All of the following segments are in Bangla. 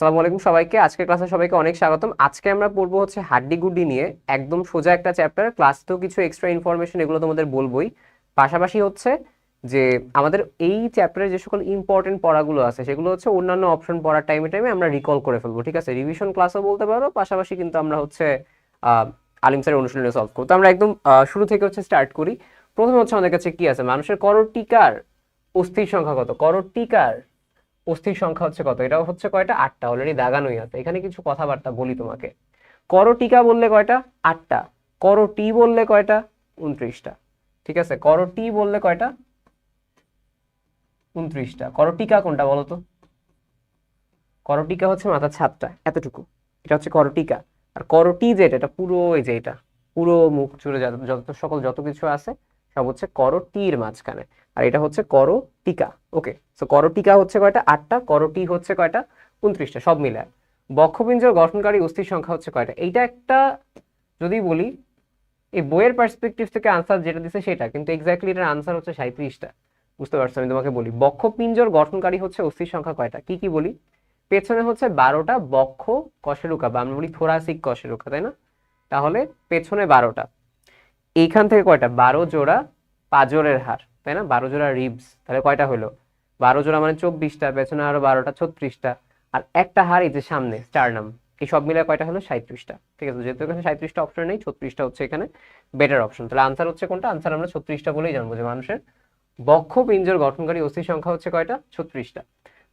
আসসালামু আলাইকুম সবাইকে। আজকের ক্লাসে সবাইকে অনেক স্বাগতম। আজকে আমরা পড়ব হচ্ছে হাড্ডি গুড্ডি নিয়ে। একদম সোজা একটা চ্যাপ্টার ক্লাস তো কিছু এক্সট্রা ইনফরমেশন এগুলো তোমাদের বলবোই। পাশাপাশি হচ্ছে যে আমাদের এই চ্যাপ্টারে যে সকল ইম্পর্টেন্ট পড়াগুলো আছে, সেগুলো হচ্ছে অন্যান্য অপশন পড়ার টাইমে টাইমে আমরা রিকল করে ফেলব, ঠিক আছে? রিভিশন ক্লাসও বলতে পারো, পাশাপাশি কিন্তু আমরা হচ্ছে আলিম স্যারের অনুশীলনে সলভ করব। তো আমরা একদম শুরু থেকে হচ্ছে স্টার্ট করি। প্রথমে হচ্ছে আমাদের কাছে কি আছে? মানুষের করটিকার অস্থির সংখ্যা কত? করটিকার অস্থির সংখ্যা হচ্ছে কত? এটাও হচ্ছে কয়টা? আটটা। অলরেডি দাগানোই আছে। এখানে কিছু কথাবার্তা বলি তোমাকে। করটিকা বললে কয়টা? আটটা। করটি বললে কয়টা? উনত্রিশটা। ঠিক আছে? করটি বললে কয়টা? উনত্রিশটা। করটিকা কোনটা বলো তো? করটিকা হচ্ছে মাথার ছাদটা, এতটুকু। এটা হচ্ছে করটিকা আর করটি যেটা, এটা পুরো এই যে এটা। পুরো মুখ যত যত সকল যত কিছু আছে সব হচ্ছে করটির মাঝখানে। আর এটা হচ্ছে করটিকা। ওকে সো করটিকা হচ্ছে কয়টা? আটটা। করটি হচ্ছে কয়টা? উনত্রিশটা। সব মিলে বক্ষপিঞ্জর গঠনকারী অস্থির সংখ্যা হচ্ছে কয়টা? এইটা একটা, যদি বলি, এই বইয়ের পার্সপেক্টিভ থেকে আনসার যেটা দিছে সেটা, কিন্তু এক্স্যাক্টলি এটার আনসার হচ্ছে সাঁত্রিশটা বুঝতে পারছ? আমি তোমাকে বলি বক্ষপিঞ্জর গঠনকারী হচ্ছে অস্থির সংখ্যা কয়টা? কি কি বলি? পেছনে হচ্ছে বারোটা বক্ষ কশেরুকা, বা আমরা বলি থোরাসিক কশেরুকা, তাই না? তাহলে পেছনে বারোটা। এইখান থেকে কয়টা? বারো জোড়া পাজরের হার, তাই না? বারো জোড়া রিবস তাহলে কয়টা হলো? বারো জোড়া মানে চব্বিশটা, পেছনে আরও বারোটা, ছত্রিশটা। আর একটা হার এই যে সামনে স্টারনাম এই সব মিলে কয়টা হলো? সাঁত্রিশটা ঠিক আছে, যেহেতু এখানে সাঁত্রিশটা অপশন নেই, ছত্রিশটা হচ্ছে এখানে বেটার অপশন তাহলে আনসার হচ্ছে কোনটা? আনসার আমরা ছত্রিশটা বলেই জানব যে মানুষের বক্ষ পিঞ্জর গঠনকারী অস্থির সংখ্যা হচ্ছে কয়টা? ছত্রিশটা।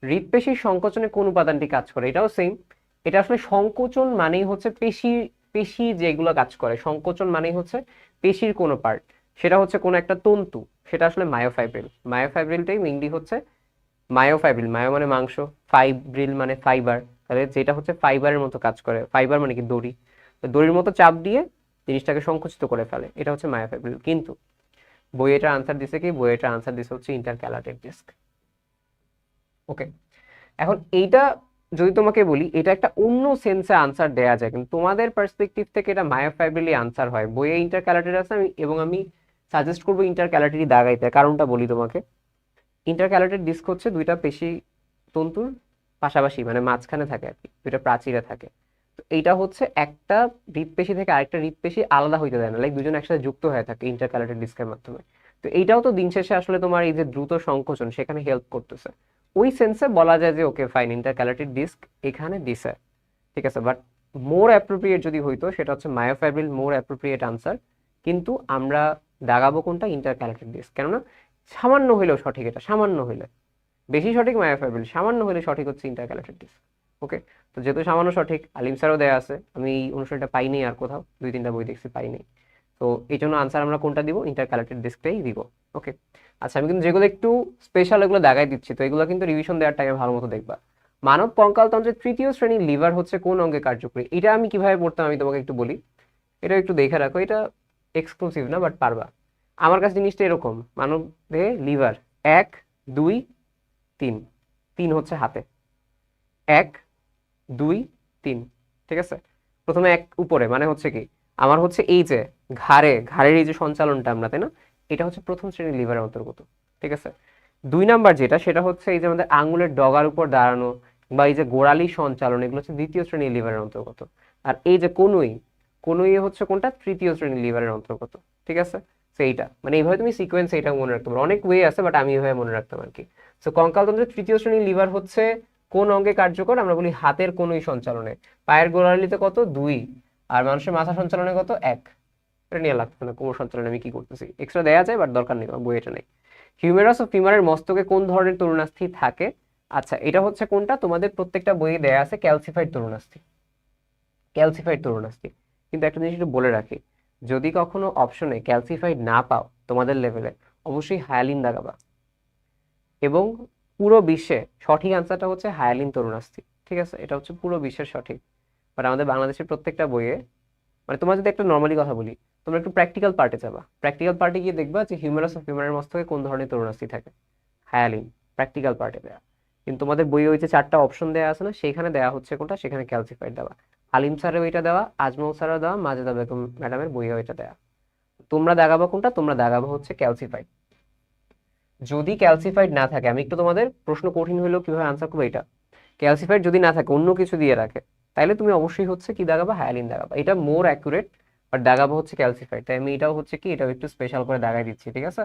হৃদপেশির সংকোচনে কোন উপাদানটি কাজ করে? এটাও সেম এটা আসলে সংকোচন মানেই হচ্ছে পেশি পেশি যেগুলো কাজ করে। সংকোচন মানেই হচ্ছে পেশির কোনো পার্ট সেটা হচ্ছে কোনো একটা তন্তু, সেটা আসলে মায়োফাইব্রিল মায়োফাইব্রিলটাই মেইনলি হচ্ছে মায়োফাইব্রিল মায়ো মানে মাংস ফাইব্রিল মানে ফাইবার তাহলে যেটা হচ্ছে ফাইবারের মতো কাজ করে। ফাইবার মানে কি? দড়ি। তো দড়ির মতো চাপ দিয়ে জিনিসটাকে সংকুচিত করে ফেলে, এটা হচ্ছে মায়োফাইব্রিল কিন্তু বইয়েটার আনসার দিছে কি? বইয়েটার আনসার দিছে হচ্ছে ইন্টারক্যালাটেড ডিস্ক ওকে এখন এইটা যদি তোমাকে বলি, এটা একটা অন্য সেন্সে আনসার দেয়া যায়। কিন্তু তোমাদের পার্সপেক্টিভ থেকে এটা মায়োফাইব্রিলি আনসার হয়। বইয়ে ইন্টারক্যালাটেড আছে আমি, এবং আমি সাজেস্ট করব ইন্টারক্যালাটেডই দাগাইতে। কারণটা বলি তোমাকে। ইন্টারক্যালাটেড ডিস্ক হচ্ছে দুইটা পেশি তন্তুর পাশাপাশি মানে মাঝখানে থাকে আর কি, দুইটা প্রাচীরে থাকে। তো এইটা হচ্ছে একটা হৃদপেশি থেকে আরেকটা হৃদপেশি আলাদা হইতে দেয় না লাইক দুজন একসাথে যুক্ত হয়ে থাকে ইন্টারক্যালাটেড ডিস্কের মাধ্যমে। তো এইটাও তো দিন শেষে আসলে তোমার এই যে দ্রুত সংকোচন, সেখানে হেল্প করতেছে। ওই সেন্সে বলা যায় যে ওকে ফাইন ইন্টারক্যালাটেড ডিস্ক এখানে দিছে। ঠিক আছে? বাট মোর অ্যাপ্রোপ্রিয়েট যদি হইতো, সেটা হচ্ছে মায়োফাইব্রিল মোর অ্যাপ্রোপ্রিয়েট আনসার কিন্তু আমরা দাগাবো কোনটা? ইন্টারক্যালাটেড ডিস্ক কেননা সামান্য হইলেও সঠিক এটা, সামান্য হইলে। বেশি সঠিক মায়োফাইব্রিল সামান্য হইলে সঠিক হচ্ছে ইন্টারক্যালাটেড ডিস্ক ওকে তো যেহেতু সামান্য সঠিক, আলিম স্যারও দেয়া আছে। আমি এই অনুষ্ঠানটা পাইনি আর কোথাও, দুই তিনটা বই দেখছি, পাইনি। তো এই জন্য আনসার আমরা কোনটা দিব? ইন্টারক্যালাটেড ডিস্কটাই দিব। ওকে আচ্ছা আমি কিন্তু যেগুলো একটু স্পেশাল এগুলো দেখাই দিচ্ছি, তো এগুলো কিন্তু রিভিশন দেওয়ার টাইমে ভালো মতো দেখবা। মানব কঙ্কালতন্ত্রের তৃতীয় শ্রেণির লিভার হচ্ছে কোন অঙ্গে কার্যকরী? এটা আমি কীভাবে পড়তাম আমি তোমাকে একটু বলি। এটা একটু দেখে রাখো, এটা এক্সক্লুসিভ না বাট পারবা। আমার কাছে জিনিসটা এরকম মানব দেহে লিভার এক, দুই, তিন। তিন হচ্ছে হাতে। এক, দুই, তিন। ঠিক আছে? প্রথমে এক উপরে মানে হচ্ছে কি? আমার হচ্ছে এই যে ঘাড়ে, ঘাড়ের এই যে সঞ্চালনটা আমরা, তাই না? এটা হচ্ছে প্রথম শ্রেণির লিভারের অন্তর্গত, ঠিক আছে? দুই নাম্বার যেটা, সেটা হচ্ছে এই যে আমাদের আঙুলের ডগার উপর দাঁড়ানো বা এই যে গোড়ালি সঞ্চালন, এগুলো হচ্ছে দ্বিতীয় শ্রেণির লিভারের অন্তর্গত। আর এই যে কনুই কনুই হচ্ছে কোনটা? তৃতীয় শ্রেণির লিভারের অন্তর্গত, ঠিক আছে? সেইটা মানে এইভাবে তুমি সিকোয়েন্স এটা মনে রাখতে পারো। অনেক ওয়ে আছে বাট আমি এইভাবে মনে রাখতাম আর কি সো কঙ্কালতন্ত্রের তৃতীয় শ্রেণির লিভার হচ্ছে কোন অঙ্গে কার্যকর? আমরা বলি হাতের কোনোই সঞ্চালনে। পায়ের গোড়ালিতে কত? দুই। আর মানুষের মাথা সঞ্চালনে কত? এক। এটা নিয়ে লাগতো না, কোমর সঞ্চালনে আমি কি করতেছি? এক্সট্রা দেওয়া যায় বাট দরকার নেই বই এটা নেই। হিউমেরাস ও ফিমারের মস্তকে কোন ধরনের তরুণাস্থি থাকে? আচ্ছা এটা হচ্ছে কোনটা? তোমাদের প্রত্যেকটা বইয়ে দেয়া আছে ক্যালসিফাইড তরুণাস্থি। ক্যালসিফাইড তরুণাস্থি। কিন্তু একটা জিনিস একটু বলে রাখি, যদি কখনো অপশনে ক্যালসিফাইড না পাও তোমাদের লেভেলে অবশ্যই হায়ালিন দাগাবা এবং পুরো বিশ্বে সঠিক আনসারটা হচ্ছে হায়ালিন তরুণাস্থি, ঠিক আছে? এটা হচ্ছে পুরো বিশ্বের সঠিক। বাট আমাদের বাংলাদেশের প্রত্যেকটা বইয়ে মানে তোমার যদি একটা নর্মালি কথা বলি, তোমরা একটু প্র্যাকটিক্যাল পার্টে যাবা। প্র্যাকটিক্যাল পার্টে গিয়ে দেখবা যে হিউমারাস অফ হিউমারের মস্তকে কোন ধরনের তরুণাস্থি থাকে। হায়ালিন প্র্যাকটিক্যাল পার্টে দেওয়া কিন্তু তোমাদের বইয়ে ওই যে চারটা অপশন দেওয়া আছে না সেখানে দেওয়া হচ্ছে কোনটা? সেখানে ক্যালসিফাইড দেওয়া। আলিম স্যারের ওইটা দেওয়া, আজমল স্যারও দেওয়া, মাজেদা বেগম ম্যাডামের বইয়ে ওইটা দেওয়া তোমরা দাগাবো কোনটা? তোমরা দাগাবো হচ্ছে ক্যালসিফাইড যদি ক্যালসিফাইড না থাকে, আমি একটু তোমাদের প্রশ্ন কঠিন হলেও কীভাবে আনসার করব এটা ক্যালসিফাইড যদি না থাকে, অন্য কিছু দিয়ে রাখে। তাহলে তুমি অবশ্যই হচ্ছে কি দাগাবা? হায়ালিন দাগাবা। এটা মোর অ্যাকুরেট বাট দাগাবো হচ্ছে ক্যালসিফাইড তাই আমি এটাও হচ্ছে কি, এটাও একটু স্পেশাল করে দাগাই দিচ্ছি, ঠিক আছে?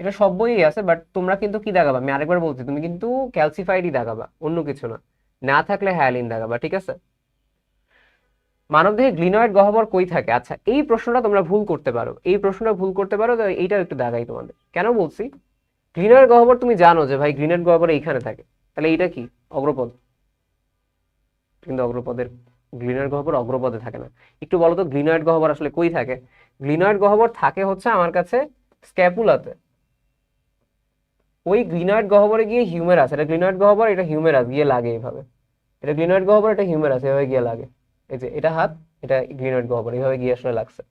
এটা সব বইই আছে বাট তোমরা কিন্তু কি দাগাবা? আমি আরেকবার বলছি, তুমি কিন্তু ক্যালসিফাইডই দাগাবা, অন্য কিছু না। না থাকলে হায়ালিন দাগাবা, ঠিক আছে? মানবদেহে গ্লিনয়েড গহ্বর কই থাকে? আচ্ছা এই প্রশ্নটা তোমরা ভুল করতে পারো। এই প্রশ্নটা ভুল করতে পারো তো এইটাও একটু দাগাই তোমাদের। কেন বলছি? গ্লিনয়েড গহ্বর তুমি জানো যে ভাই গ্লিনয়েড গহ্বর এইখানে থাকে। তাহলে এইটা কি? অগ্রপদ। কিন্তু অগ্রপদের গ্লিনয়েড গহ্বর অগ্রপদে থাকে না। একটু বলো তো গহ্বর আসলে কই থাকে? গ্লিনয়েড গহ্বর থাকে হচ্ছে আমার কাছে স্ক্যাপুলাতে। ওই গ্লিনয়েড গহ্বরে গিয়ে হিউমেরাস এটা গ্লিনয়েড গহ্বর, এটা হিউমেরাস গিয়ে লাগে এইভাবে এটা গ্লিনয়েড গহ্বর, এটা হিউমেরাস এভাবে গিয়ে লাগে। এই যে এটা হাত, এটা গ্লিনয়েড গহ্বর। এইভাবে গিয়ে আসলে লাগছে।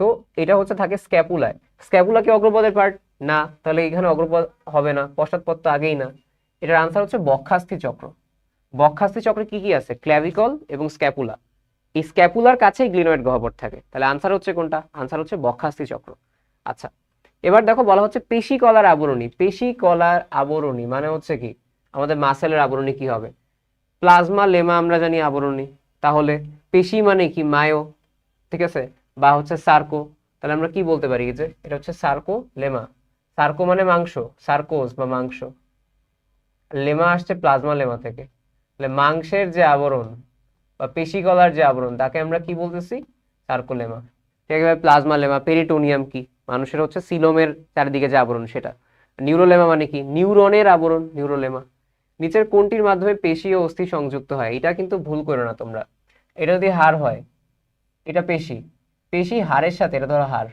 তো এটা হচ্ছে থাকে স্ক্যাপুলায়। স্ক্যাপুলা কি অগ্রপদের পার্ট না। তাহলে এখানে অগ্রপদ হবে না। পশ্চাৎপদ তো আগেই না। এটার আনসার হচ্ছে বক্ষাস্থি চক্র। বক্ষাস্থি চক্রে কি কি আছে? ক্ল্যাভিকল এবং স্ক্যাপুলা এই স্ক্যাপুলার কাছেই গ্লিনয়েড গহ্বর থাকে। তাহলে আনসার হচ্ছে কোনটা? আনসার হচ্ছে বক্ষাস্থি চক্র। আচ্ছা এবার দেখো বলা হচ্ছে পেশি কলার আবরণী। পেশি কলার আবরণী মানে হচ্ছে কি? আমাদের মাসেলের আবরণী কি হবে? প্লাজমা লেমা আমরা জানি আবরণী। তাহলে পেশি মানে কি? মায়ো। ঠিক আছে? বা হচ্ছে সার্কো তাহলে আমরা কি বলতে পারি? যে, এটা হচ্ছে সার্কো লেমা সার্কো মানে মাংস সার্কোজ বা মাংস। লেমা আসছে প্লাজমা লেমা থেকে। তাহলে মাংসের যে আবরণ বা পেশি কলার যে আবরণ, তাকে আমরা কি বলতেছি? সার্কোলেমা। আছে প্লাজমা লেমা পেরিটোনিয়াম কি? মানুষের হচ্ছে সিলোমের চারিদিকে যে আবরণ সেটা। নিউরোলেমা মানে কি? নিউরনের আবরণ, নিউরোলেমা। নিচের কোনটির মাধ্যমে পেশি ও অস্থি সংযুক্ত হয়? এটা কিন্তু ভুল করো না তোমরা। এটা যদি হাড় হয়, এটা পেশি। পেশি হাড়ের সাথে, এটা ধরো হাড়।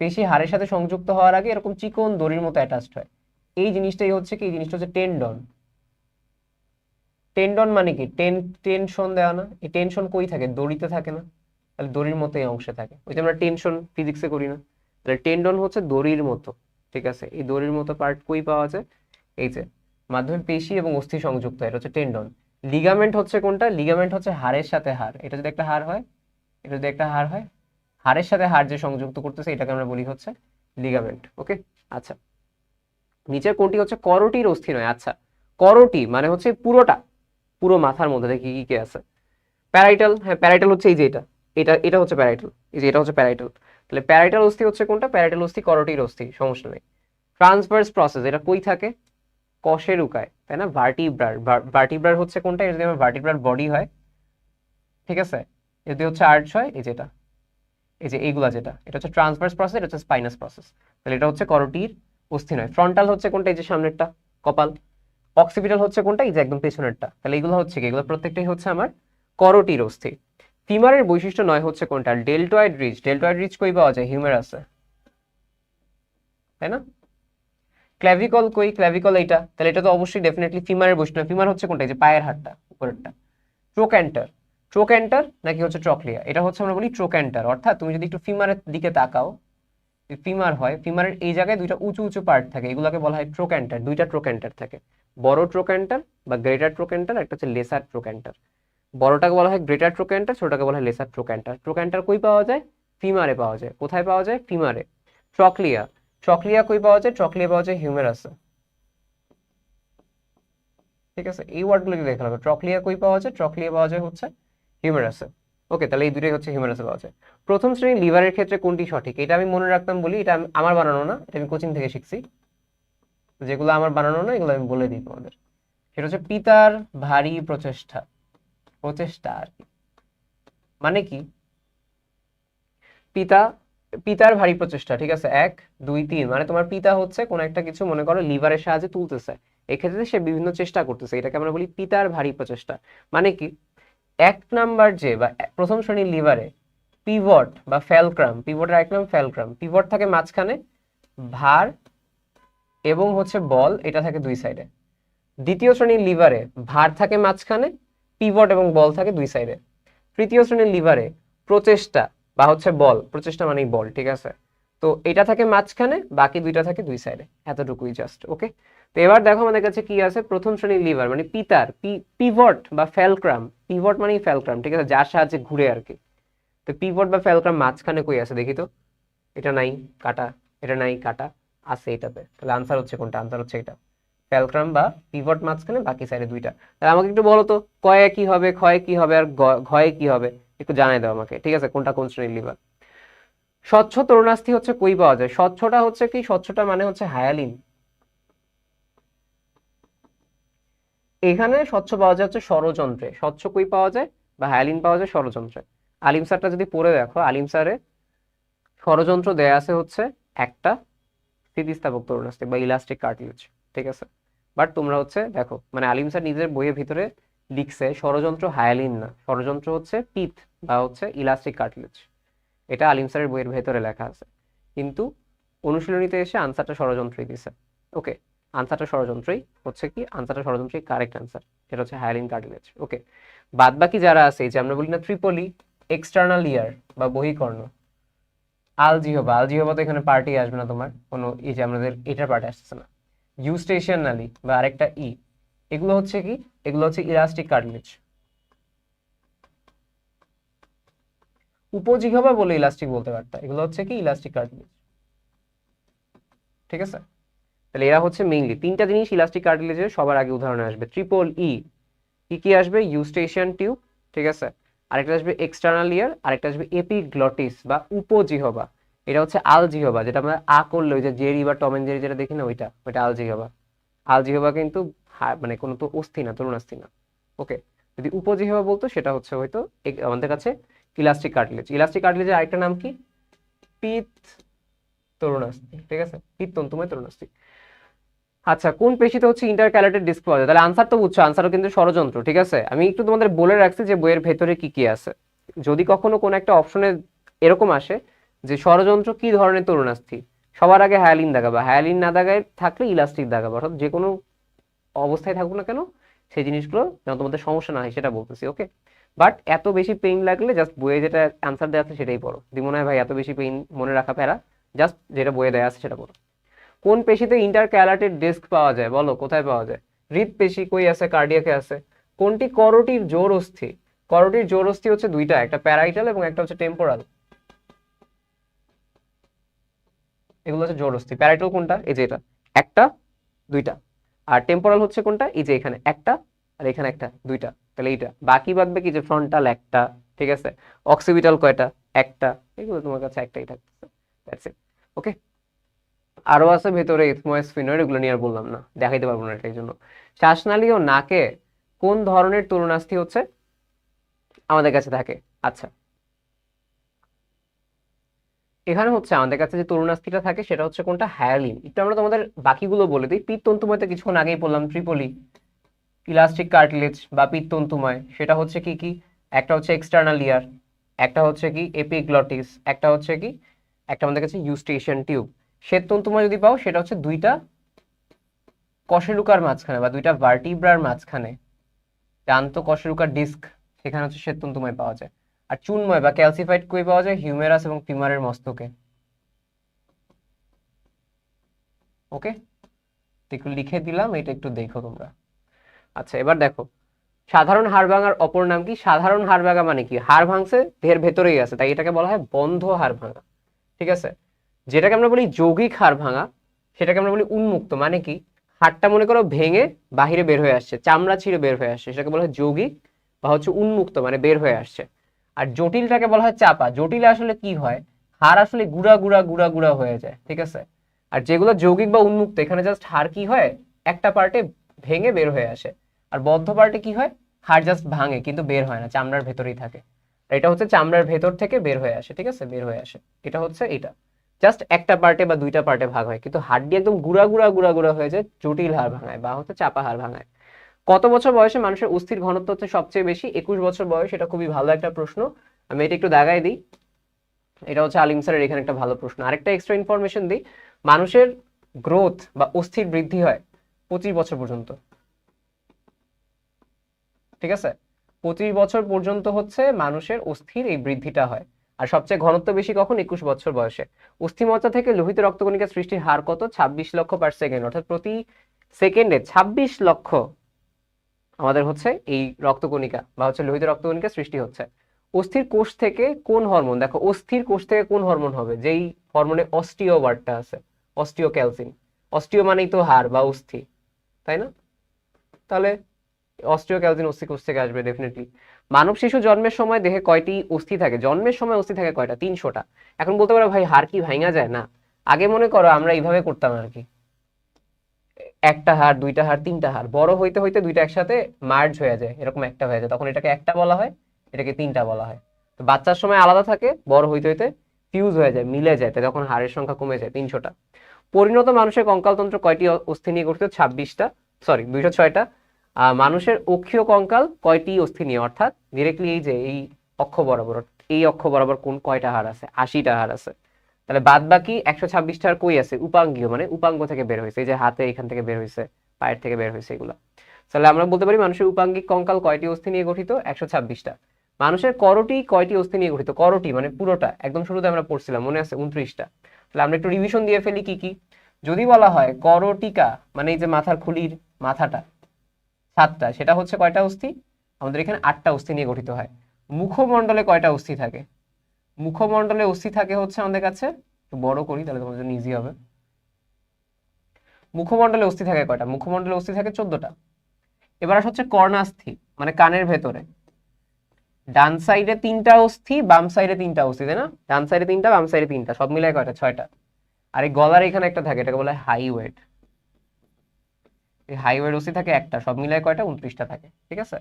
পেশি হাড়ের সাথে সংযুক্ত হওয়ার আগে এরকম চিকন দড়ির মতো অ্যাটাচড হয়। এই জিনিসটাই হচ্ছে কি? এই জিনিসটা হচ্ছে টেন্ডন টেন্ডন মানে কি? টেন, টেনশন দেওয়া না। এই টেনশন কই থাকে? দড়িতে থাকে না। তাহলে দড়ির মতো এই অংশে থাকে। ওই যে আমরা টেনশন ফিজিক্সে করি না। তাহলে টেন্ডন হচ্ছে দড়ির মতো। ঠিক আছে? এই দড়ির মতো পার্ট কই পাওয়া যায়? এই যে, মাধ্যমে পেশি এবং অস্থি সংযুক্ত এটা হচ্ছে টেন্ডন। লিগামেন্ট হচ্ছে কোনটা? লিগামেন্ট হচ্ছে হাড়ের সাথে হাড়। এটা যদি একটা হাড় হয়, এটা যদি একটা হাড় হয়, হাড়ের সাথে হাড় যে সংযুক্ত করতেছে, এটাকে আমরা বলি হচ্ছে লিগামেন্ট ওকে আচ্ছা। নিচের কোনটি হচ্ছে? করটির অস্থি নয়। আচ্ছা। করটি মানে হচ্ছে পুরোটা। পুরো মাথার মধ্যে, দেখি কি কি আছে। প্যারাইটাল হ্যাঁ প্যারাইটাল হচ্ছে এই যে এটা। এটা এটা হচ্ছে প্যারাইটাল এই যে এটা হচ্ছে প্যারাইটাল তাহলে প্যারাইটাল অস্থি হচ্ছে কোনটা? প্যারাইটাল অস্থি, করটির অস্থি, সমস্যা নেই। ট্রান্সভার্স প্রসেস এটা কই থাকে? কষের উকায় তাই না? ভার্টিব্রার ভার্টিব্রার হচ্ছে কোনটা? যদি আমার ভার্টিব্রার বডি হয়, ঠিক আছে? যদি হচ্ছে আর্চ হয়, এই যেটা এই যে এইগুলা যেটা। এটা হচ্ছে ট্রান্সভার্স প্রসেস এটা হচ্ছে স্পাইনাস প্রসেস তাহলে এটা হচ্ছে করটির অস্থি নয়। ফ্রন্টাল হচ্ছে কোনটা? এই যে সামনেরটা, কপাল। অক্সিপিটাল হচ্ছে কোনটা? এই যে একদম পেছনেরটা। তাহলে এগুলো হচ্ছে কি? এগুলো প্রত্যেকটাই হচ্ছে আমার করটির অস্থি ফিমারের বৈশিষ্ট্য নয় হচ্ছে কোনটা? Deltoid rich. ডেল্টয়েড রিচ কই পাওয়া যায়? হিউমেরাসে তাই না? ক্ল্যাভিকল কই? ক্ল্যাভিকল এইটা। তাহলে এটা তো অবশ্যই ডেফিনেটলি ফিমারের বৈশিষ্ট্য ফিমার হচ্ছে কোনটা? এই যে পায়ের হাড়টা উপরেরটা। ট্রোক্যান্টার ট্রোক্যান্টার নাকি হচ্ছে ট্রকলিয়া এটা হচ্ছে আমরা বলি ট্রোক্যান্টার অর্থাৎ তুমি যদি একটু ফিমারের দিকে তাকাও ফিমার হয় ফিমারের এই জায়গায় দুইটা উঁচু উঁচু পার্ট থাকে। এগুলোকে বলা হয় ট্রোক্যান্টার দুইটা ট্রোক্যান্টার থাকে। বড় ট্রোক্যান্টার বা গ্রেটার ট্রোক্যান্টার একটা হচ্ছে লেসার ট্রোক্যান্টার বড়টাকে বলা হয় গ্রেটার ট্রোক্যান্টার ছোটটাকে বলা হয় লেসার ট্রোক্যান্টার ট্রোক্যান্টার কই পাওয়া যায়? ফিমারে পাওয়া যায়। কোথায় পাওয়া যায়? ফিমারে ট্রকলিয়া ট্রকলিয়া কই পাওয়া যায়? ট্রকলিয়া পাওয়া যায় হিউমেরাসে ঠিক আছে? এই ওয়ার্ডগুলো দেখে রাখো ট্রকলিয়া কই পাওয়া যায়? ট্রকলিয়া পাওয়া যায় হচ্ছে হিউমেরাসে ওকে তাহলে এই দুটোই হচ্ছে হিউমেরাসে পাওয়া যায়। প্রথম শ্রেণির লিভারের ক্ষেত্রে কোনটি সঠিক? এটা আমি মনে রাখতাম বলি, এটা আমার বানানো না, এটা আমি কোচিং থেকে শিখছি। যেগুলো আমার বানানো না, এগুলো আমি বলে দিই তোমাদের। সেটা হচ্ছে পিতার ভারী প্রচেষ্টা প্রচেষ্টা আর কি। মানে কি? পিতা, পিতার ভারী প্রচেষ্টা, ঠিক আছে? এক, দুই, তিন মানে তোমার পিতা হচ্ছে কোন একটা কিছু মনে করো লিভারের সাহায্যে তুলতেছে। এক্ষেত্রে সে বিভিন্ন চেষ্টা করতেছে, এটাকে আমরা বলি পিতার ভারী প্রচেষ্টা। মানে কি? এক নাম্বার যে বা প্রথম শ্রেণির লিভারে পিভট বা ফ্যালক্রাম, পিভটের এক নাম ফ্যালক্রাম। পিভট থাকে মাঝখানে, ভার এবং হচ্ছে বল এটা থাকে দুই সাইডে দ্বিতীয় শ্রেণির লিভারে ভার থাকে মাঝখানে পিভট এবং বল থাকে দুই সাইডে তৃতীয় শ্রেণির লিভারে প্রচেষ্টা বা হচ্ছে বল, প্রচেষ্টা মানেই বল, ঠিক আছে? তো এটা থাকে মাঝখানে, বাকি দুইটা থাকে দুই সাইডে এতটুকুই জাস্ট ওকে তো এবার দেখো আমাদের কাছে কি আছে, প্রথম শ্রেণির লিভার মানে পিতার পিভট বা ফ্যালক্রাম পিভট মানেই ফ্যালক্রাম, ঠিক আছে? যার সাহায্যে ঘুরে আর কি। তো পিভট বা ফ্যালক্রাম মাঝখানে কই আছে দেখি তো? এটা নাই, কাটা, এটা নাই, কাটা। আছে এটাতে। তাহলে আনসার হচ্ছে কোনটা? আনসার হচ্ছে এটা। ফ্যালক্রাম বা পিভট মাঝখানে, বাকি সাইডে দুইটা। তাহলে আমাকে একটু বলো তো, কয়ে কি হবে, ক্ষয়ে কি হবে, আর ঘয়ে কি হবে? একটু জানাই দাও আমাকে, ঠিক আছে? কোনটা কোন শ্রেণির লিভার স্বচ্ছ তরুণাস্থি হচ্ছে কই পাওয়া যায়? স্বচ্ছটা হচ্ছে কি? স্বচ্ছটা মানে হচ্ছে হায়ালিন এখানে স্বচ্ছ পাওয়া যায় হচ্ছে ষড়যন্ত্রে। স্বচ্ছ কই পাওয়া যায়? বা হায়ালিন পাওয়া যায় ষড়যন্ত্রে। আলিম স্যারটা যদি পড়ে দেখো, আলিম স্যারে ষড়যন্ত্র দেয়া আছে হচ্ছে একটা স্থিতিস্থাপক তরুণাস্থি বা ইলাস্টিক কার্টিলেজ ঠিক আছে? বাট তোমরা হচ্ছে দেখো মানে আলিম স্যার নিজের বইয়ের ভিতরে লিখছে ষড়যন্ত্র হায়ালিন না, ষড়যন্ত্র হচ্ছে পিত বা হচ্ছে ইলাস্টিক কার্টিলেজ এটা আলিম স্যারের বইয়ের ভেতরে লেখা আছে। কিন্তু অনুশীলনীতে এসে আনসারটা ষড়যন্ত্রই দিছে। ওকে আনসারটা ষড়যন্ত্রই হচ্ছে কি? আনসারটা ষড়যন্ত্রই কারেক্ট আনসার যেটা হচ্ছে হায়ালিন কার্টিলেজ ওকে বাদ বাকি যারা আছে যে আমরা বলি না ত্রিপলি এক্সটার্নাল ইয়ার বা বহিকর্ণ আলজিহবা আলজিহবা তো এখানে পার্টি আসবে না তোমার, কোনো এই যে আমাদের এটার পার্টি আসছে না। ইউস্টেশন নালি বা আরেকটা ই, এগুলো হচ্ছে কি? এগুলো হচ্ছে ইলাস্টিক কার্টিলেজ উপজিহবা বলে ইলাস্টিক বলতে পারতা, এগুলো হচ্ছে কি? ইলাস্টিক কার্টিলেজ ঠিক আছে? তাহলে এরা হচ্ছে মেইনলি তিনটা জিনিস ইলাস্টিক কার্টিলেজের সবার আগে উদাহরণে আসবে। ট্রিপল ই কি কি আসবে? ইউস্টেশন টিউব ঠিক আছে? আরেকটা আসবে এক্সটার্নাল ইয়ার আরেকটা আসবে এপিগ্লটিস বা উপজিহবা। এটা হচ্ছে আলজিহবা যেটা আমরা আ করলে ওই যে জেরি বা টম এন্ড জেরি যেটা দেখি না, ওইটা ওইটা আলজিহবা আলজিহবা কিন্তু মানে কোনো তো অস্থি না, তরুণাস্থি না। ওকে, যদি উপজিহবা বলতো, সেটা হচ্ছে হয়তো আমাদের কাছে ইলাস্টিক কার্টিলেজ ইলাস্টিক কার্টিলেজের আরেকটা নাম কি? পিত তরুণাস্থি, ঠিক আছে? পিত তন্তুময় তরুণাস্থি। আচ্ছা কোন পেশিতে হচ্ছে ইন্টারক্যালেটেড ডিস্ক পাওয়া যায়? তাহলে আনসার তো বুঝছ আনসারও কিন্তু ষড়যন্ত্র, ঠিক আছে? আমি একটু তোমাদের বলে রাখছি যে বইয়ের ভেতরে কি কি আছে। যদি কখনো কোনো একটা অপশনে এরকম আসে যে ষড়যন্ত্র কি ধরনের তরুণাস্থি? সবার আগে হায়ালিন দাগাবা হায়ালিন না দাগায় থাকলে ইলাস্টিক দাগাবা অর্থাৎ যে কোনো অবস্থায় থাকুক না কেন, সেই জিনিসগুলো যেন তোমাদের সমস্যা না হয়, সেটা বলতেছি ওকে বাট এত বেশি পেইন লাগলে জাস্ট বইয়ে যেটা অ্যান্সার দেওয়া আছে সেটাই পড়ো। যদি মনে হয় ভাই, এত বেশি পেইন মনে রাখা প্যারা জাস্ট যেটা বইয়ে দেওয়া আছে সেটা পড়ো। কোন পেশিতে ইন্টার ইন্টারক্যালাটেড ডিস্ক পাওয়া যায়? বলো, কোথায় পাওয়া যায়? হৃদপেশি কই আছে কার্ডিয়াকে আছে? কোনটি করোটির জোর অস্থি করোটির জোর অস্থি হচ্ছে দুইটা, একটা প্যারাইটাল এবং একটা হচ্ছে টেম্পোরাল এগুলো হচ্ছে জোর অস্থি প্যারাইটাল কোনটা? এই যে এটা। একটা, দুইটা। আর টেম্পোরাল হচ্ছে কোনটা? এই যে এখানে একটা, আর এখানে একটা, দুইটা। তাহলে এইটা। বাকি বাদবে কি যে ফ্রন্টাল একটা, ঠিক আছে? অক্সিপিটাল কয়টা? একটা। এগুলো তোমার কাছে একটাই থাকতেছে। দ্যাটস ওকে আরও আছে ভেতরে ইথমোস্ফিনয়েড, এগুলো নিয়ে আর বললাম না, দেখাইতে পারব না এটার জন্য। শ্বাসনালী ও নাকে কোন ধরনের তরুণাস্থি হচ্ছে? আমাদের কাছে থাকে। আচ্ছা। এখানে হচ্ছে আমাদের কাছে যে তরুণাস্থিটা থাকে, সেটা হচ্ছে কোনটা? হায়ালিন একটু আমরা তোমাদের বাকিগুলো বলে দিই। পিত্তন্তুময় তো কিছুক্ষণ আগেই বললাম ট্রিপলি ইলাস্টিক কার্টিলেজ বা পিত্তন্তুময়। সেটা হচ্ছে কি কি? একটা হচ্ছে এক্সটার্নাল ইয়ার, একটা হচ্ছে কি, এপিগ্লটিস, একটা হচ্ছে কি? একটা আমাদের কাছে ইউস্টেশন টিউব। শ্বেততন্তুময় যদি পাও, সেটা হচ্ছে দুইটা কশেরুকার মাঝখানে বা দুইটা ভার্টিব্রার মাঝখানে। জান্ত কশেরুকার ডিস্ক সেখানে হচ্ছে শ্বেততন্তুময় পাওয়া যায়। আর চুনময় বা ক্যালসিফাইড কই পাওয়া যায় হিউমেরাস এবং ফিমারের মস্তকে। ওকে একটু লিখে দিলাম, এটা একটু দেখো তোমরা। আচ্ছা এবার দেখো। সাধারণ হাড় ভাঙার অপর নাম কি? সাধারণ হাড় ভাঙা মানে কি? হাড় ভাঙছে দেহের ভেতরেই আছে, তাই এটাকে বলা হয় বন্ধ হাড় ভাঙা ঠিক আছে? যেটাকে আমরা বলি যৌগিক হাড় ভাঙা, সেটাকে আমরা বলি উন্মুক্ত মানে কি? হাড়টা মনে করো ভেঙে বাহিরে বের হয়ে আসছে, চামড়া ছিঁড়ে বের হয়ে আসছে, সেটাকে বলা হয় যৌগিক বা হচ্ছে উন্মুক্ত মানে বের হয়ে আসছে। আর জটিলটাকে বলা হয় চাপা, জটিলে আসলে কি হয়? হাড় আসলে গুড়া গুড়া গুড়া গুড়া হয়ে যায়, ঠিক আছে? আর যেগুলো যৌগিক বা উন্মুক্ত, এখানে জাস্ট হাড় কি হয়? একটা পার্টে ভেঙে বের হয়ে আসে। আর বদ্ধ পার্টে কি হয়? হাড় জাস্ট ভাঙে, কিন্তু বের হয় না, চামড়ার ভেতরেই থাকে। এটা হচ্ছে চামড়ার ভেতর থেকে বের হয়ে আসে, ঠিক আছে? বের হয়ে আসে। এটা হচ্ছে এটা। জাস্ট একটা পার্টে বা দুইটা পার্টে ভাগ হয়। কিন্তু হাড্ডি একদম গুড়া গুড়া গুড়া গুড়া হয়ে যায়, জটিল হাড় ভাঙায় বা হচ্ছে চাপা হাড় ভাঙায়। কত বছর বয়সে মানুষের অস্থির ঘনত্ব হচ্ছে সবচেয়ে বেশি? একুশ বছর বয়স এটা খুবই ভালো একটা প্রশ্ন। আমি এটা একটু দাগাই দিই। এটা হচ্ছে আলিম স্যারের এখানে একটা ভালো প্রশ্ন। আরেকটা এক্সট্রা ইনফরমেশন দিই। মানুষের গ্রোথ বা অস্থির বৃদ্ধি হয় পঁচিশ বছর পর্যন্ত। ঠিক আছে? পঁচিশ বছর পর্যন্ত হচ্ছে মানুষের অস্থির এই বৃদ্ধিটা হয়। আর সবচেয়ে ঘনত্ব বেশি কখন? একুশ বছর বয়সে। অস্থিমজ্জা থেকে লোহিত রক্তকণিকা সৃষ্টির হার কত? ছাব্বিশ লক্ষ পার সেকেন্ড অর্থাৎ প্রতি সেকেন্ডে ছাব্বিশ লক্ষ আমাদের হচ্ছে এই রক্তকণিকা বা হচ্ছে লোহিত রক্তকণিকা সৃষ্টি হচ্ছে। অস্থির কোষ থেকে কোন হরমোন? দেখো, অস্থির কোষ থেকে কোন হরমোন হবে? যেই হরমোনে অস্টিও ওয়ার্ডটা আছে অস্টিও ক্যালসিন। অস্টিও মানেই তো হাড় বা অস্থি, তাই না? তাহলে অস্টিও ক্যালসিন অস্থি কোষ থেকে আসবে ডেফিনেটলি মানব শিশু জন্মের সময় দেহে কয়টি অস্থি থাকে? জন্মের সময় অস্থি থাকে কয়টা? তিনশোটা। এখন বলতে পারো, ভাই, হাড় কি ভাঙা যায়? না। আগে মনে করো, আমরা এইভাবে করতাম আর কি। একটা হাড়, দুইটা হাড়, তিনটা হাড়। বড় হইতে হইতে দুইটা একসাথে মার্জ হয়ে যায়, এরকম একটা হয়ে যায়। তখন এটাকে একটা বলা হয়, এটাকে তিনটা বলা হয়। তো বাচ্চার সময় আলাদা থাকে, বড় হইতে হইতে ফিউজ হয়ে যায়, মিলে যায়। তাই তখন হাড়ের সংখ্যা কমে যায়, তিনশোটা। পরিণত মানুষের কঙ্কালতন্ত্র কয়টি অস্থি নিয়ে গঠিত? ছাব্বিশটা। সরি দুইশো ছয়টা। মানুষের অক্ষীয় কঙ্কাল কয়টি অস্থি নিয়ে? অর্থাৎ ডিরেক্টলি এই যে, এই অক্ষ বরাবর, এই অক্ষ বরাবর কোন কয়টা হাড় আছে? আশিটা হাড় আছে। তাহলে বাদ বাকি একশো ছাব্বিশটা হাড় কই আছে? উপাঙ্গীয় মানে উপাঙ্গ থেকে বের হয়েছে। এই যে হাতে এখান থেকে বের হয়েছে, পায়ের থেকে বের হয়েছে এগুলো। তাহলে আমরা বলতে পারি মানুষের উপাঙ্গিক কঙ্কাল কয়টি অস্থি নিয়ে গঠিত? একশো ছাব্বিশটা। মানুষের করটি কয়টি অস্থি নিয়ে গঠিত? করটি মানে পুরোটা। একদম শুরুতে আমরা পড়ছিলাম, মনে আছে? উনত্রিশটা। তাহলে আমরা একটু রিভিশন দিয়ে ফেলি কি কি? যদি বলা হয় করটিকা মানে এই যে মাথার খুলির মাথাটা সাতটা, সেটা হচ্ছে কয়টা অস্থি? আমাদের এখানে আটটা অস্থি নিয়ে গঠিত হয়। মুখমণ্ডলে কয়টা অস্থি থাকে? মুখমণ্ডলে অস্থি থাকে হচ্ছে আমাদের কাছে বড় করি তাহলে তোমাদের জন্য ইজি হবে। মুখমণ্ডলে অস্থি থাকে কয়টা? মুখমণ্ডলে অস্থি থাকে চোদ্দটা। এবার হচ্ছে কর্ণাস্থি মানে কানের ভেতরে। ডান সাইডে তিনটা অস্থি, বাম সাইডে তিনটা অস্থি, তাই না? ডান সাইডে তিনটা, বাম সাইডে তিনটা, সব মিলায় কয়টা? ছয়টা। আর এই গলার এখানে একটা থাকে, এটাকে বলে হয় হাই ওয়েট এই হাই ওয়েট থাকে একটা, সব মিলায় কয়টা? উনত্রিশটা থাকে, ঠিক আছে?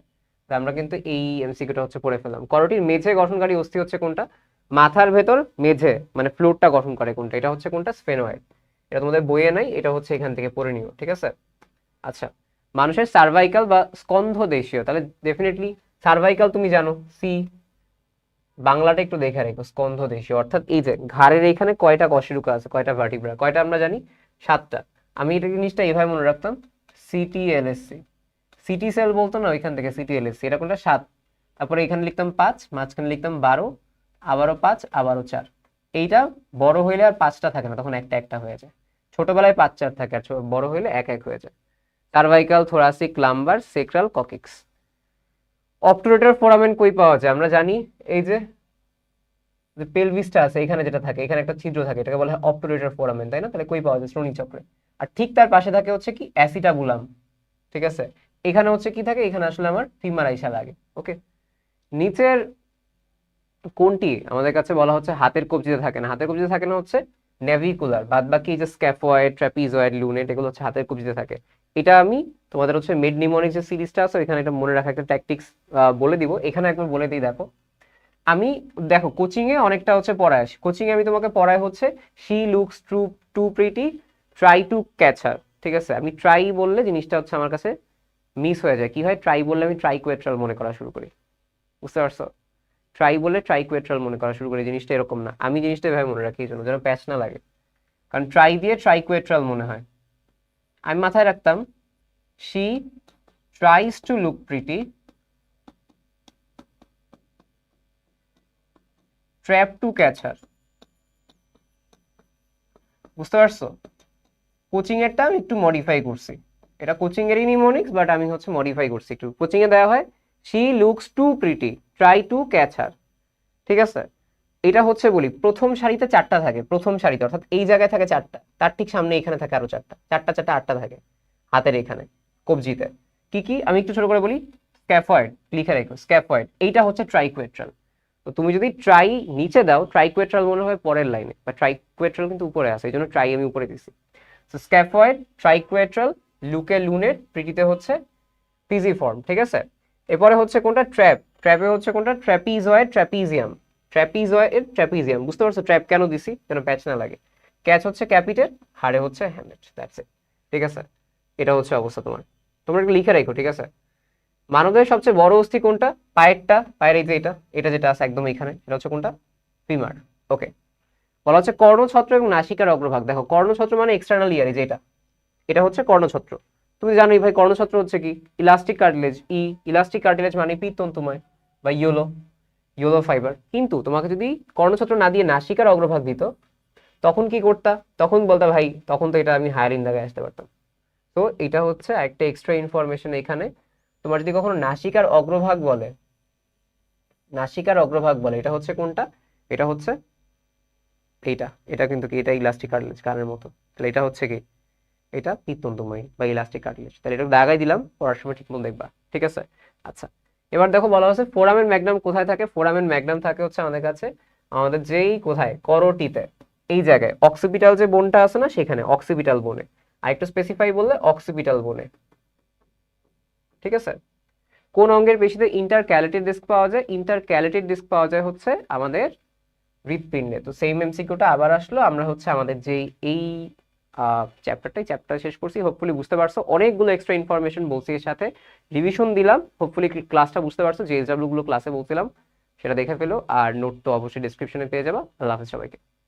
তো আমরা কিন্তু এই এমসিকিউটা হচ্ছে পড়ে ফেললাম। করটির মেঝে গঠনকারী অস্থি হচ্ছে কোনটা? মাথার ভেতর মেঝে মানে ফ্লোরটা গঠন করে কোনটা? এটা হচ্ছে কোনটা? স্ফেনয়েড এটা তোমাদের বইয়ে নাই, এটা হচ্ছে এখান থেকে পড়ে নিও, ঠিক আছে? আচ্ছা মানুষের সার্ভাইকাল বা স্কন্ধ দেশীয় তাহলে ডেফিনেটলি সার্ভাইকাল তুমি জানো সি বাংলাটা একটু দেখে রেখো স্কন্ধ দেশীয় অর্থাৎ এই যে ঘাড়ের এখানে কয়টা কশেরুকা আছে, কয়টা ভার্টিব্রা কয়টা আমরা জানি? সাতটা। আমি এটা জিনিসটা এইভাবে মনে রাখতাম সিটিএলএসসি সিটি সেল বলতো না, ওইখান থেকে সিটিএলএসসি এটা কোনটা? সাত। তারপরে এখানে লিখতাম পাঁচ, মাঝখানে লিখতাম বারো, আবারও পাঁচ, আবারও চার। এইটা বড় হইলে আর পাঁচটা থাকে না, তখন একটা একটা হয়ে যায়। ছোটবেলায় পাঁচ, চার থাকে, আর বড় হইলে এক এক হয়ে যায়। Cervical thoracic lumbar sacral coccyx obturator foramen কই পাওয়া যায়? আমরা জানি এই যে পেলভিসটা আছে, এখানে যেটা থাকে, এখানে একটা ছিদ্র থাকে, এটাকে বলা হয় অপটুরেটর ফোরামেন তাই না? তাহলে কই পাওয়া যায়? শ্রোণী চক্রে। আর ঠিক তার পাশে থাকে হচ্ছে কি অ্যাসিটাবুলাম ঠিক আছে? এখানে হচ্ছে কি থাকে? এখানে আসলে আমার ফিমার আইসা লাগে ওকে নিচের কোনটি আমাদের কাছে বলা হচ্ছে হাতের কবজিতে থাকে না। হাতের কবজিতে থাকে না হচ্ছে নেভিকুলার বাদ বাকি যে স্ক্যাফয়েড ট্র্যাপিজয়েড লুনেট এগুলো হচ্ছে হাতের কবজিতে থাকে। এটা আমি তোমাদের হচ্ছে মেড নিমোনিক যে সিরিজটা আছে এখানে এটা মনে রাখা একটা ট্যাকটিক্স বলে দিব। এখানে একবার বলে দিই, দেখো। আমি, দেখো কোচিংয়ে অনেকটা হচ্ছে পড়ায় আসি। কোচিংয়ে আমি তোমাকে পড়ায় হচ্ছে she looks true to pretty try to catch her ঠিক আছে? আমি ট্রাই বললে জিনিসটা হচ্ছে আমার কাছে মিস হয়ে যায়। কি হয়? ট্রাই বললে আমি ট্রাইকুয়েট্রাল মনে করা শুরু করি। বুঝতে পারছ? ট্রাই বলে ট্রাইকুয়েট্রাল মনে করা শুরু করি, জিনিসটা এরকম না। আমি জিনিসটা এভাবে মনে রাখি এই জন্য, যেন প্যাচ না লাগে। কারণ ট্রাই দিয়ে ট্রাইকুয়েট্রাল মনে হয়। আমি মাথায় রাখতাম she tries to look pretty trap to catch her বুঝতে পারছ? কোচিং এরটা আমি একটু মডিফাই করছি। এটা কোচিং এরই নিমোনিক্স বাট আমি হচ্ছে মডিফাই করছি একটু। কোচিং এ দেওয়া হয় she looks to pretty try to catch her ঠিক আছে? এটা হচ্ছে বলি, প্রথম সারিতে চারটা থাকে, প্রথম সারিতে, অর্থাৎ এই জায়গায় থাকে চারটা। তার ঠিক সামনে এখানে থাকে আরও চারটা। চারটা চারটা, আটটা থাকে হাতের এখানে, কবজিতে। কি কি? আমি একটু ছোট করে বলি স্ক্যাফয়েড লিখে রেখো স্ক্যাফয়েড এইটা হচ্ছে ট্রাইকুয়েট্রাল তো তুমি যদি ট্রাই নিচে দাও ট্রাইকুয়েট্রাল মনে হয় পরের লাইনে, বা ট্রাইকুয়েট্রাল কিন্তু উপরে আছে, এই জন্য ট্রাই আমি উপরে দিছি। স্ক্যাফয়েড ট্রাইকুয়েট্রাল লুকে লুনেট প্রিটিতে হচ্ছে পিজি ফর্ম ঠিক আছে? এরপরে হচ্ছে কোনটা? ট্র্যাপ ট্র্যাপে হচ্ছে কোনটা? ট্র্যাপিজয়েড ট্র্যাপিজিয়াম ট্র্যাপিজয়েড ট্র্যাপিজিয়াম বুঝতে পারছ? ট্র্যাপ কেন দিছি? যেন প্যাচ না লাগে। ক্যাচ হচ্ছে ক্যাপিটেল হাড়ে হচ্ছে হ্যান্ডেড দ্যাটস ইট ঠিক আছে? এটা হচ্ছে অবস্থা তোমার। তোমরা একটু লিখে রাখো, ঠিক আছে? মানবের সবচেয়ে বড় অস্থি কোনটা? পায়েরটা। পায়ের এই যে এটা এটা যেটা আছে একদম এখানে এটা হচ্ছে কোনটা? ফিমার ওকে বলা হচ্ছে কর্ণছত্র এবং নাসিকার অগ্রভাগ। দেখো, কর্ণছত্র মানে এক্সটার্নাল ইয়ার যে এটা। এটা হচ্ছে কর্ণছত্র। তুমি জানোই ভাই কর্ণছত্র হচ্ছে কি? ইলাস্টিক কার্টিলেজ ই ইলাস্টিক কার্টিলেজ মানে পিত্তন্তময় বা ইয়োলো ইয়োলো ফাইবার কিন্তু তোমাকে যদি কর্ণছত্র না দিয়ে নাসিকার অগ্রভাগ দিত, তখন কি করতা? তখন বলতা, ভাই, তখন তো এটা আমি হায়ার ইন্দাগায় আসতে পারতাম। তো এটা হচ্ছে একটা এক্সট্রা ইনফরমেশন এখানে। তোমার যদি কখনো নাসিকার অগ্রভাগ বলে, নাসিকার অগ্রভাগ বলে, এটা হচ্ছে কোনটা? এটা হচ্ছে এইটা, এটা কিন্তু কি, এটা ইলাস্টিক কার্টিলেজ কানের মতো। তাহলে এটা হচ্ছে কি, এটা পিত্তন্তময়ী বা ইলাস্টিক কার্টিলেজ তাহলে এটা দাগাই দিলাম, পড়ার সময় ঠিক মতো দেখবা, ঠিক আছে? আচ্ছা এবার দেখো বলা হচ্ছে ফোরামেন ম্যাগনাম কোথায় থাকে? ফোরামেন ম্যাগনাম থাকে হচ্ছে আমাদের কাছে, আমাদের যেই কোথায়? করোটিতে। এই জায়গায় অক্সিপিটাল যে বোনটা আছে না, সেখানে অক্সিপিটাল বোনে। আর একটু স্পেসিফাই বললে অক্সিপিটাল বোনে। ঠিক আছে? কোন অঙ্গের পেশিতে ইন্টার ক্যালেটেড ডিস্ক পাওয়া যায়? ইন্টার ক্যালেটেড ডিস্ক পাওয়া যায় হচ্ছে আমাদের হৃৎপিণ্ডে তো সেম এমসিকিউটা আবার আসলো। আমরা হচ্ছে আমাদের যেই, এই চ্যাপ্টারটাই চ্যাপ্টার শেষ করছি। হোপফুলি বুঝতে পারছ। অনেকগুলো এক্সট্রা ইনফরমেশন বলছি এর সাথে। রিভিশন দিলাম। হোপফুলি ক্লাসটা বুঝতে পারছ। যে গুলো ক্লাসে বলছিলাম। সেটা দেখে ফেলো। আর নোট তো অবশ্যই ডিসক্রিপশনে পেয়ে যাব। আল্লাহ হাফেজ সবাইকে।